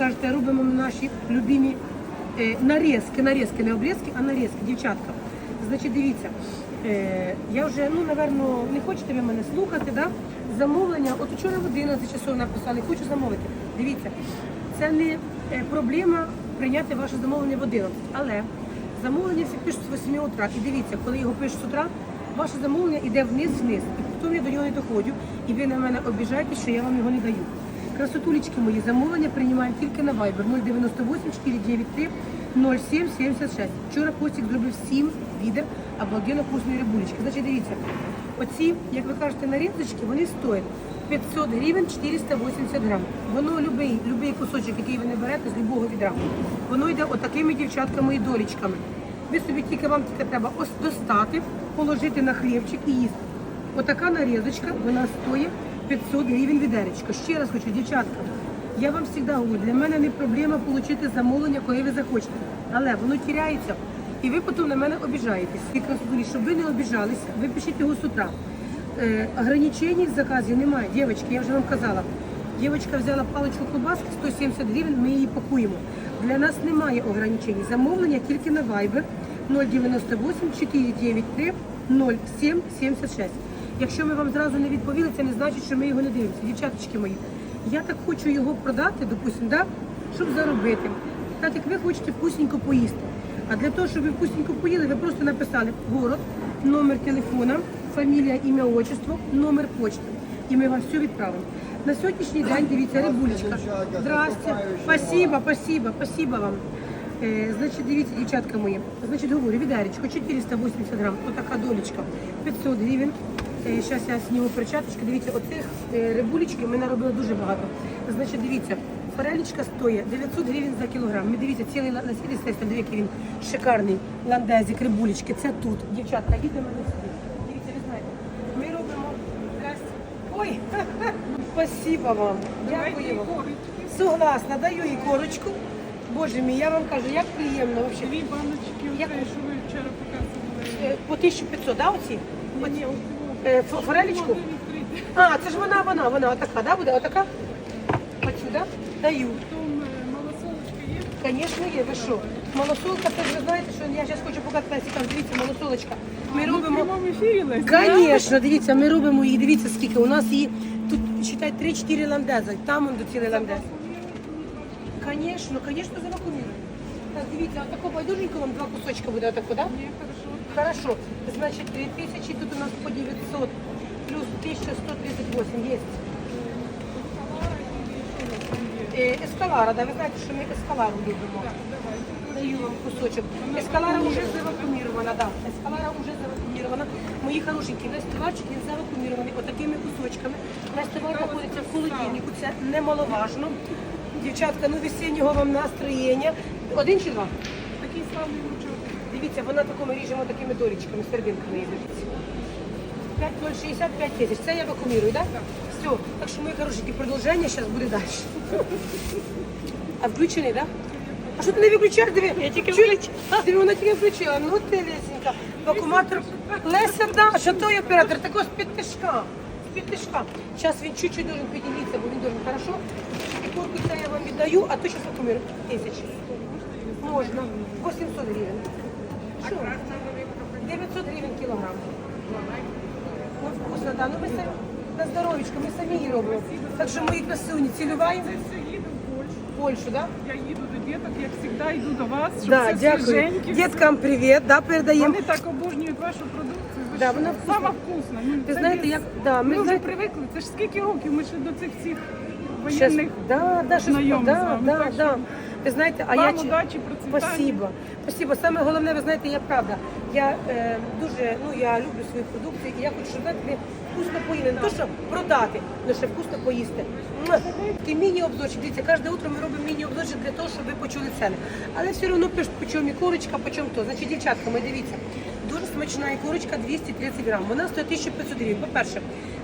кажете, робимо наші любимі е, нарізки, нарізки, не обрізки, а нарізки, дівчатка. Значить, дивіться, е, я вже, ну, напевно, не хочете ви мене слухати, да? замовлення. От вчора в 11 часов написали, хочу замовити. Дивіться, це не е, проблема прийняти ваше замовлення в 11, але замовлення всі пишуть з 8 утра. І дивіться, коли його пишуть з утра, ваше замовлення йде вниз-вниз. І потім я до нього не доходжу, і ви на мене обіжаєтесь, що я вам його не даю. Красотулечки мої, замовлення приймаємо тільки на Viber 098 493 0776. Вчора Костік зробив 7 відер обалденно вкусної рибулечки. Значить, дивіться, оці, як ви кажете, нарізочки, вони стоять 500 гривень 480 грам. Воно любий, любий кусочок, який ви не берете з любого відра, воно йде отакими дівчатками і долічками. Ви собі тільки вам тільки треба ось достати, положити на хлібчик і їсти. Отака нарізочка, вона стоїть 500 гривень відеречко. Ще раз хочу, дівчатка, я вам завжди говорю, для мене не проблема отримати замовлення, коли ви захочете. Але воно тіряється, і ви потім на мене обіжаєтесь. І красотулі, щоб ви не обіжалися, ви пишіть його з утра. Е, в заказі немає. Дівчатки, я вже вам казала. Дівчинка взяла паличку колбаски 170 гривень, ми її пакуємо. Для нас немає ограничень. Замовлення тільки на Viber 098 493 0776. Якщо ми вам зразу не відповіли, це не значить, що ми його не дивимося. Дівчаточки мої, я так хочу його продати, допустим, да, щоб заробити. Так як ви хочете вкусненько поїсти. А для того, щоб ви вкусненько поїли, ви просто написали город, номер телефона, фамілія, ім'я, отчество, номер почти. І ми вам все відправимо. На сьогоднішній день дивіться, рибулечка. Здрасте. Спасибо, спасибо, спасибо вам. Е, значить, дивіться, дівчатка мої. Значить, говорю, відеречко, 480 грам, отака долечка, 500 гривень. Зараз я зніму перчаточки. Дивіться, оцих е, рибулечки ми наробили дуже багато. Значить, дивіться, форелечка стоїть 900 гривень за кілограм. Ми дивіться, цілий на сестер, дивіться, який він шикарний ландезик, рибулечки. Це тут. Дівчатка, їдемо на сюди. Дивіться, ви знаєте, ми робимо. Ой, спасибо вам. Дякую вам. Согласна, даю їй корочку. Боже мій, я вам кажу, як приємно вообще. Дві баночки, Як- що ви вчора показували. Е, По 1500, да, оці? Ні, от Е, Форелечку? А, це ж вона, вона, вона, отака, да, буде, отака? Оцю, да? Даю. Звісно, є, ви що? Малосолка, це ж ви знаєте, що я зараз хочу показати, там, дивіться, малосолочка. Ми Ну, робимо... Звісно, дивіться, ми робимо її, дивіться скільки. У нас її, тут, читай, 3-4 ландези, там он до цілий ландез. Звісно, звісно, завакуміруємо. Так, дивіться, отако байдуженько вам два кусочка буде, отако, да? Ні, хорошо. Хорошо. Значит, 2000, тут у нас по 900, плюс 1138 есть. Е, Ескалара, да, ви знаєте, що ми ескалару любимо. Даю вам кусочок. Ескалара вже завакумірована, да. Ескалара вже завакумірована. Мої хорошенькі, весь товарчик він завакумірований отакими кусочками. Весь товар знаходиться в холодильнику, це немаловажно. Дівчатка, ну весіннього вам настроєння. Один чи два? Такий славний лучок. Дивіться, вона такими ріжемо такими долічками, сердинками її дивіться. 5065 тисяч. Це я вакуумірую, так? Да? Все. Так що, мої хорошенькі, продовження зараз буде далі. А включений, так? Да? А що ти не виключаєш? Диви, я тільки включила. Диви, вона тільки включила. Ну ти, Лесенька. Вакууматор. Леся, да, що той оператор? Такого з-під тишка. З-під тишка. Зараз він чуть-чуть должен піднімитися, бо він должен, хорошо? І корку це я вам віддаю, а то зараз вакуумірую. Тисячі. Можна. 800 гривень. Що? 900 гривень кілограм. Ну, вкусно, да. Ну, ми самі, на здоров'ячко, ми самі її робимо. Так що цілюваємо Це все їду в Польщу. Польщу, да? Я їду до діток, як завжди йду до вас, щоб Да, все дякую. свіженьке. Діткам привіт, да, передаємо. Вони так обожнюють вашу продукцію. Да, вона. Сама вкусна. Ну, це знаєте, без- як- да, ми ми вже знаєте- привикли. Це ж скільки років ми ще до цих всіх Щас, воєнних да, да, щось, з да, вами. да, Так да. Ви знаєте, а вам я... чи- удачі, процвітання. Спасибо. Спасибо. Саме головне, ви знаєте, я правда. Я е, дуже, ну я люблю свою продукцію і я хочу, щоб знаєте, вкусно поїли. Не то, що продати, але ще вкусно поїсти. Муа. Такий міні-обзорчик. Дивіться, кожне утро ми робимо міні-обзорчик для того, щоб ви почули ціни. Але все одно пишуть, по чому і корочка, по чому то. Значить, дівчатка, ми дивіться. Дуже смачна ікорочка 230 грам. Вона стоїть 1500 гривень. По-перше,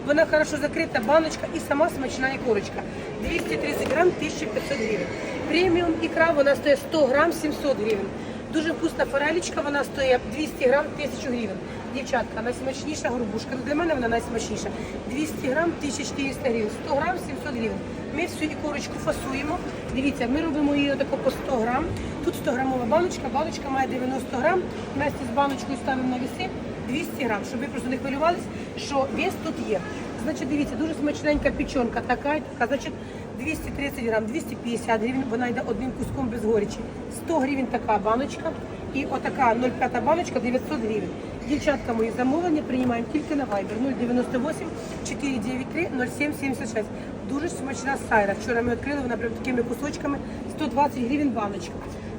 вона хорошо закрита баночка і сама смачна ікорочка. 230 грам 1500 гривень. Преміум ікра вона стоїть 100 грам 700 гривень. Дуже вкусна форелічка, вона стоїть 200 грам 1000 гривень. Дівчатка, найсмачніша горбушка. Ну, Для мене вона найсмачніша. 200 грам 1400 гривень, 100 грам 700 гривень. Ми всю ікорочку фасуємо. Дивіться, ми робимо її отако по 100 грам. Тут 100 грамова баночка, баночка має 90 грам. Вместе з баночкою ставимо на віси 200 грам, щоб ви просто не хвилювались, що вес тут є. Значить, дивіться, дуже смачненька печенка, така. Значить, 230 грам, 250 гривень, вона йде одним куском без горечі. 100 гривень така баночка. І отака 0,5 баночка 900 гривень. Дівчатка мої замовлення приймаємо тільки на Viber 098 493 0776. Дуже смачна сайра. Вчора ми відкрили, вона прям такими кусочками 120 гривень баночка.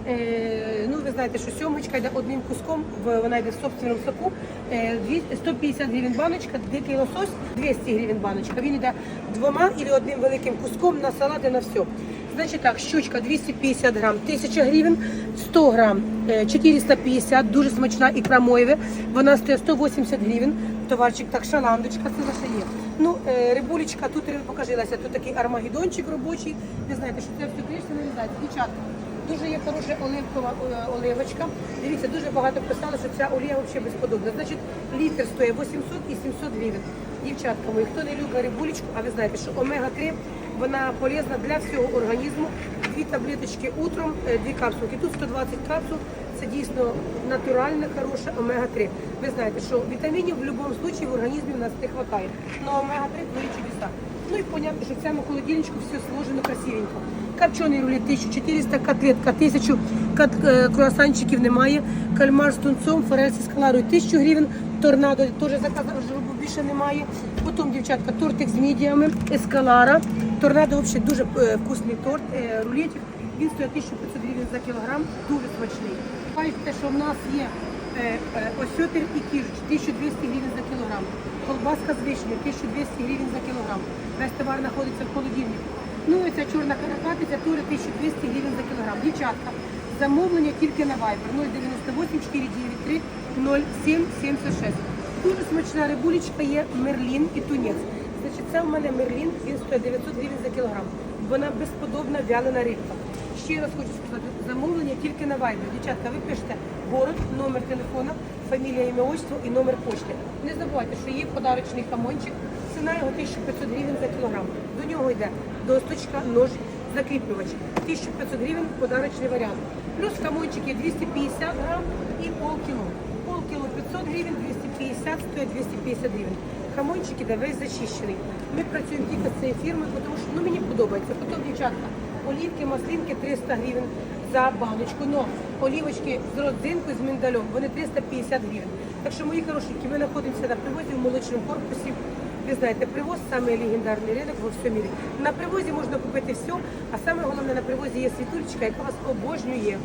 Е, ну, ви знаєте, що сьомочка йде одним куском, вона йде в собственному соку. Е, 150 гривень баночка, дикий лосось 200 гривень баночка. Він йде двома або одним великим куском на салат і на все. Значить так, щучка 250 грам, 1000 гривень, 100 грам, е, 450, дуже смачна ікра моєве, вона стоїть 180 гривень, товарчик, так, шаландочка, це наша є. Ну, е, рибулечка, тут покажилася, тут такий армагеддончик робочий, ви знаєте, що це все кришка нарізається, дівчатка. Дуже є хороша оливкова е, оливочка. Дивіться, дуже багато писали, що ця олія взагалі безподобна. Значить, літр стоїть 800 і 700 гривень. Дівчатка мої, хто не любить рибулечку, а ви знаєте, що омега-3 вона полезна для всього організму. Дві таблеточки утром, е, дві капсулки. Тут 120 капсул. Це дійсно натуральна, хороша омега-3. Ви знаєте, що вітамінів в будь-якому випадку в організмі в нас не вистачає. Но омега-3 творить чудеса. Ну і понятно, що в цьому холодильничку все сложено красивенько. Копчений рулет 1400, котлетка 1000, кат- е, круасанчиків немає, кальмар з тунцом, форель з скаларою 1000 гривень, торнадо теж заказав, бо більше немає. Потім, дівчатка, тортик з мідіями, ескалара. Торнадо взагалі дуже е, вкусний торт, е, рулетик. Він стоїть 1500 гривень за кілограм, дуже смачний. Бачите, те, що в нас є е, е, осьотер і кіжуч 1200 гривень за кілограм. Колбаска з вишнею 1200 гривень за кілограм. Весь товар знаходиться в холодильнику. Ну і ця чорна каракатиця теж 1200 гривень за кілограм. Дівчатка, замовлення тільки на Viber 098 493 0776. Дуже смачна рибулечка є мерлін і тунець. Значить, це в мене мерлін, він стоїть 900 гривень за кілограм. Вона безподобна вялена рибка. Ще раз хочу сказати, замовлення тільки на Viber. Дівчатка, ви пишете город, номер телефона, фамілія, ім'я, отчество і номер почти. Не забувайте, що є подарочний хамончик. Ціна його 1500 гривень за кілограм. До нього йде досточка, нож, закріплювач. 1500 гривень подарочний варіант. Плюс хамончик є 250 грам і полкіло. Полкіло 500 гривень, 250, стоїть 250 гривень. Хамончик іде весь зачищений. Ми працюємо тільки з цією фірмою, тому що ну, мені подобається. Потім, дівчатка, олівки, маслинки 300 гривень за баночку. Но олівочки з родзинкою, з миндалем, вони 350 гривень. Так що, мої хорошенькі, ми знаходимося на привозі в молочному корпусі. Ви знаєте, привоз саме легендарний ринок во всьому мірі. На привозі можна купити все, а саме головне на привозі є світулечка, яка вас обожнює.